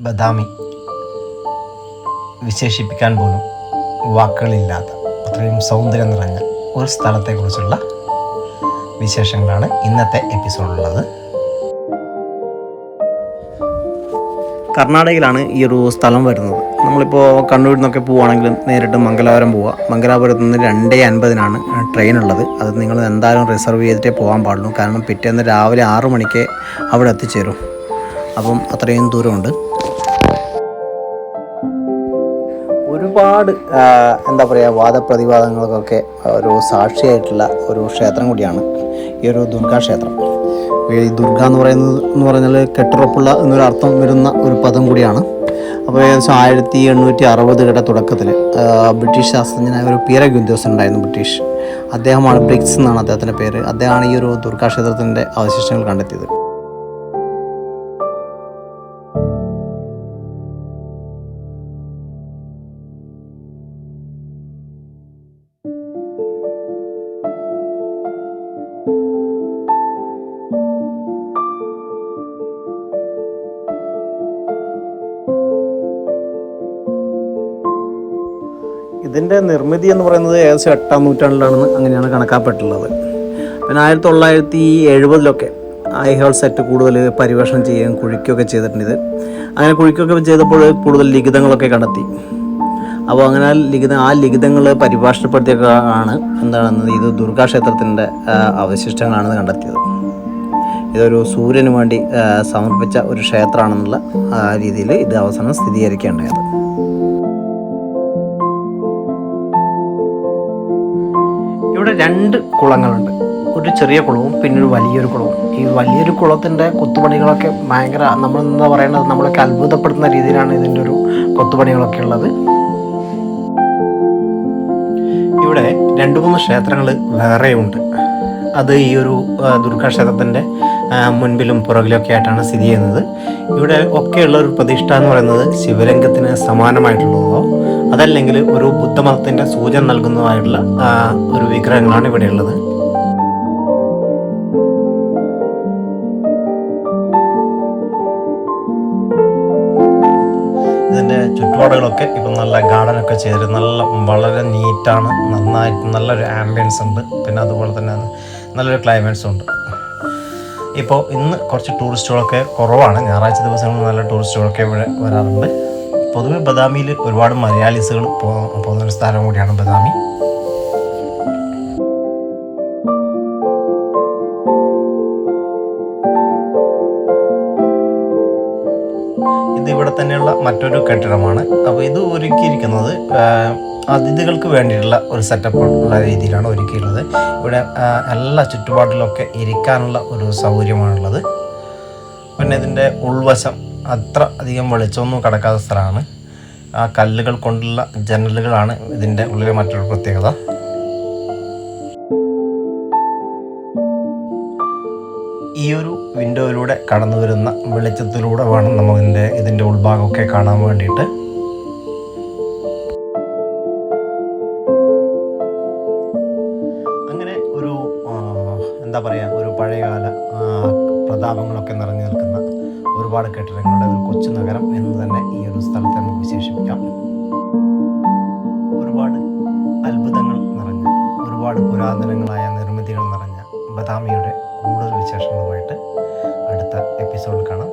ബദാമി വിശേഷിപ്പിക്കാൻ പോലും വാക്കുകളില്ലാത്ത അത്രയും സൗന്ദര്യം നിറഞ്ഞ ഒരു സ്ഥലത്തെക്കുറിച്ചുള്ള വിശേഷങ്ങളാണ് ഇന്നത്തെ എപ്പിസോഡിലുള്ളത് കർണാടകയിലാണ് ഈ ഒരു സ്ഥലം വരുന്നത്. നമ്മളിപ്പോൾ കണ്ണൂരിൽ നിന്നൊക്കെ പോവുകയാണെങ്കിൽ നേരിട്ട് മംഗലാപുരം പോവുക മംഗലാപുരത്ത് നിന്ന് രണ്ടേ അൻപതിനാണ് ട്രെയിൻ ഉള്ളത്. അത് നിങ്ങൾ എന്തായാലും റിസർവ് ചെയ്തിട്ടേ പോകാൻ പാടുള്ളൂ. കാരണം പിറ്റേന്ന് രാവിലെ ആറു മണിക്ക് അവിടെ എത്തിച്ചേരും. അപ്പം അത്രയും ദൂരമുണ്ട്. ഒരുപാട് എന്താ പറയുക വാദപ്രതിവാദങ്ങൾക്കൊക്കെ ഒരു സാക്ഷിയായിട്ടുള്ള ഒരു ക്ഷേത്രം കൂടിയാണ് ഈ ഒരു ദുർഗാ ക്ഷേത്രം. ഈ ദുർഗ എന്ന് പറയുന്നത് എന്ന് പറഞ്ഞാൽ കെട്ടുറപ്പുള്ള എന്നൊരു അർത്ഥം വരുന്ന ഒരു പദം കൂടിയാണ്. അപ്പോൾ ഏകദേശം ആയിരത്തി എണ്ണൂറ്റി അറുപതുകളുടെ തുടക്കത്തിൽ ബ്രിട്ടീഷ് ശാസ്ത്രജ്ഞനായ ഒരു പീര ഗുന്ദോസ് ഉണ്ടായിരുന്നു ബ്രിട്ടീഷ്. അദ്ദേഹമാണ് ബ്രിക്സ് എന്നാണ് അദ്ദേഹത്തിന്റെ പേര്. അദ്ദേഹമാണ് ഈ ഒരു ദുർഗാക്ഷേത്രത്തിന്റെ അവശിഷ്ടങ്ങൾ കണ്ടെത്തിയത്. ഇതിന്റെ നിർമ്മിതി എന്ന് പറയുന്നത് ഏകദേശം എട്ടാം നൂറ്റാണ്ടിലാണെന്ന് അങ്ങനെയാണ് കണക്കാപ്പെട്ടുള്ളത് പിന്നെ ആയിരത്തി തൊള്ളായിരത്തി എഴുപതിലൊക്കെ ഐഹോൾ സെറ്റ് കൂടുതൽ പരിവേഷണം ചെയ്യുകയും കുഴിക്കുകയൊക്കെ ചെയ്തിട്ടുണ്ട്. ഇത് അങ്ങനെ കുഴിക്കുകയൊക്കെ ചെയ്തപ്പോൾ കൂടുതൽ ലിഖിതങ്ങളൊക്കെ കണ്ടെത്തി. അപ്പോൾ അങ്ങനെ ലിഖിത ആ ലിഖിതങ്ങൾ പരിഭാഷപ്പെടുത്തിയൊക്കെ ആണ് എന്താണെന്ന് ഇത് ദുർഗാ ക്ഷേത്രത്തിന്റെ ആ, അവശിഷ്ടങ്ങളാണെന്ന് കണ്ടെത്തിയത്. ഇതൊരു സൂര്യന് വേണ്ടി സമർപ്പിച്ച ഒരു ക്ഷേത്രമാണെന്നുള്ള രീതിയിൽ ഇത് അവസാനം സ്ഥിരീകരിക്കേണ്ടത്. ഇവിടെ രണ്ട് കുളങ്ങളുണ്ട്. ഒരു ചെറിയ കുളവും പിന്നെ ഒരു വലിയൊരു കുളവും. ഈ വലിയൊരു കുളത്തിന്റെ കൊത്തുപണികളൊക്കെ ഭയങ്കര നമ്മൾ എന്താ പറയുന്നത് നമ്മളൊക്കെ അത്ഭുതപ്പെടുത്തുന്ന രീതിയിലാണ് ഇതിന്റെ ഒരു കൊത്തുപണികളൊക്കെ ഉള്ളത്. ഇവിടെ രണ്ട് മൂന്ന് ക്ഷേത്രങ്ങൾ വേറെയുണ്ട്. അത് ഈ ഒരു ദുർഗാക്ഷേത്രത്തിന്റെ മുൻപിലും പുറകിലൊക്കെ ആയിട്ടാണ് സ്ഥിതി ചെയ്യുന്നത്. ഇവിടെ ഒക്കെയുള്ള ഒരു പ്രതിഷ്ഠ എന്ന് പറയുന്നത് ശിവലിംഗത്തിന് സമാനമായിട്ടുള്ളതോ അതല്ലെങ്കിൽ ഒരു ബുദ്ധമതത്തിന്റെ സൂചന നൽകുന്നതായിട്ടുള്ള ഒരു വിഗ്രഹങ്ങളാണ് ഇവിടെയുള്ളത്. ഇതിന്റെ ചുറ്റുപാടുകളൊക്കെ ഇപ്പം നല്ല ഗാർഡൻ ഒക്കെ ചെയ്ത് നല്ല വളരെ നീറ്റാണ്. നന്നായിട്ട് നല്ലൊരു ആംബിയൻസ് ഉണ്ട്. പിന്നെ അതുപോലെ തന്നെ നല്ലൊരു ക്ലൈമറ്റ്സും ഉണ്ട്. ഇപ്പോൾ ഇന്ന് കുറച്ച് ടൂറിസ്റ്റുകളൊക്കെ കുറവാണ്. ഞായറാഴ്ച ദിവസങ്ങളിൽ നല്ല ടൂറിസ്റ്റുകളൊക്കെ ഇവിടെ വരാറുണ്ട്. പൊതുവെ ബദാമിയിൽ ഒരുപാട് മലയാളീസുകൾ പോകുന്ന പോകുന്നൊരു സ്ഥലം കൂടിയാണ് ബദാമി. ഇവിടെ തന്നെയുള്ള മറ്റൊരു കെട്ടിടമാണ്. അപ്പോൾ ഇത് ഒരുക്കിയിരിക്കുന്നത് അതിഥികൾക്ക് വേണ്ടിയിട്ടുള്ള ഒരു സെറ്റപ്പ് ഉള്ള രീതിയിലാണ് ഒരുക്കിയിട്ടുള്ളത്. ഇവിടെ എല്ലാ ചുറ്റുപാടിലൊക്കെ ഇരിക്കാനുള്ള ഒരു സൗകര്യമാണുള്ളത്. പിന്നെ ഇതിന്റെ ഉൾവശം അത്ര അധികം വെളിച്ചമൊന്നും കിടക്കാത്ത സ്ഥലമാണ്. ആ കല്ലുകൾ കൊണ്ടുള്ള ജനലുകളാണ് ഇതിന്റെ ഉള്ളിലെ മറ്റൊരു പ്രത്യേകത. ഈ ഒരു വിൻഡോയിലൂടെ കടന്നു വരുന്ന വെളിച്ചത്തിലൂടെ വേണം നമുക്കിതിന്റെ ഇതിന്റെ ഉൾഭാഗമൊക്കെ കാണാൻ വേണ്ടിയിട്ട്. അങ്ങനെ ഒരു എന്താ പറയുക ഒരു പഴയകാല പ്രതാപങ്ങളൊക്കെ നിറഞ്ഞു നിൽക്കുന്ന ഒരുപാട് കെട്ടിടങ്ങളുടെ ഒരു കൊച്ചു നഗരം എന്ന് തന്നെ ഈ ഒരു സ്ഥലത്തെ നമുക്ക് വിശേഷിപ്പിക്കാം. ഒരുപാട് അത്ഭുതങ്ങൾ നിറഞ്ഞ ഒരുപാട് പുരാതനങ്ങളായ നിർമ്മിതികൾ നിറഞ്ഞ ബദാമിയുടെ കൂടുതൽ വിശേഷങ്ങളുമായിട്ട് അടുത്ത എപ്പിസോഡിൽ കാണാം.